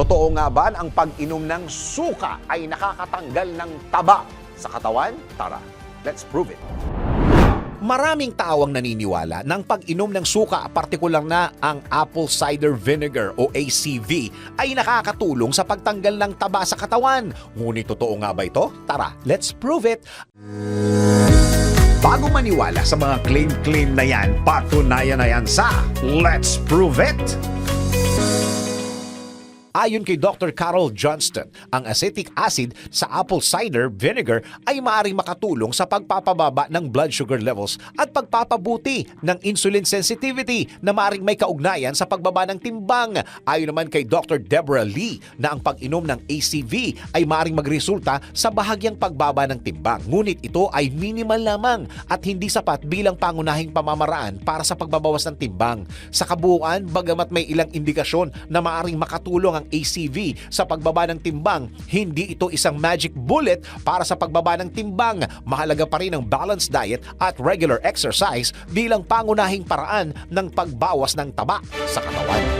Totoo nga ba ang pag-inom ng suka ay nakakatanggal ng taba sa katawan? Tara, let's prove it. Maraming tao ang naniniwala ng pag-inom ng suka, partikular na ang apple cider vinegar o ACV, ay nakakatulong sa pagtanggal ng taba sa katawan. Ngunit totoo nga ba ito? Tara, let's prove it. Bago maniwala sa mga claim-claim na yan, patunayan na yan sa Let's Prove It! Ayon kay Dr. Carol Johnston, ang acetic acid sa apple cider vinegar ay maaaring makatulong sa pagpapababa ng blood sugar levels at pagpapabuti ng insulin sensitivity na maaaring may kaugnayan sa pagbaba ng timbang. Ayon naman kay Dr. Deborah Lee na ang pag-inom ng ACV ay maaaring magresulta sa bahagyang pagbaba ng timbang. Ngunit ito ay minimal lamang at hindi sapat bilang pangunahing pamamaraan para sa pagbabawas ng timbang. Sa kabuuan, bagamat may ilang indikasyon na maaaring makatulong ang ACV sa pagbaba ng timbang, hindi ito isang magic bullet para sa pagbaba ng timbang. Mahalaga pa rin ang balanced diet at regular exercise bilang pangunahing paraan ng pagbawas ng taba sa katawan.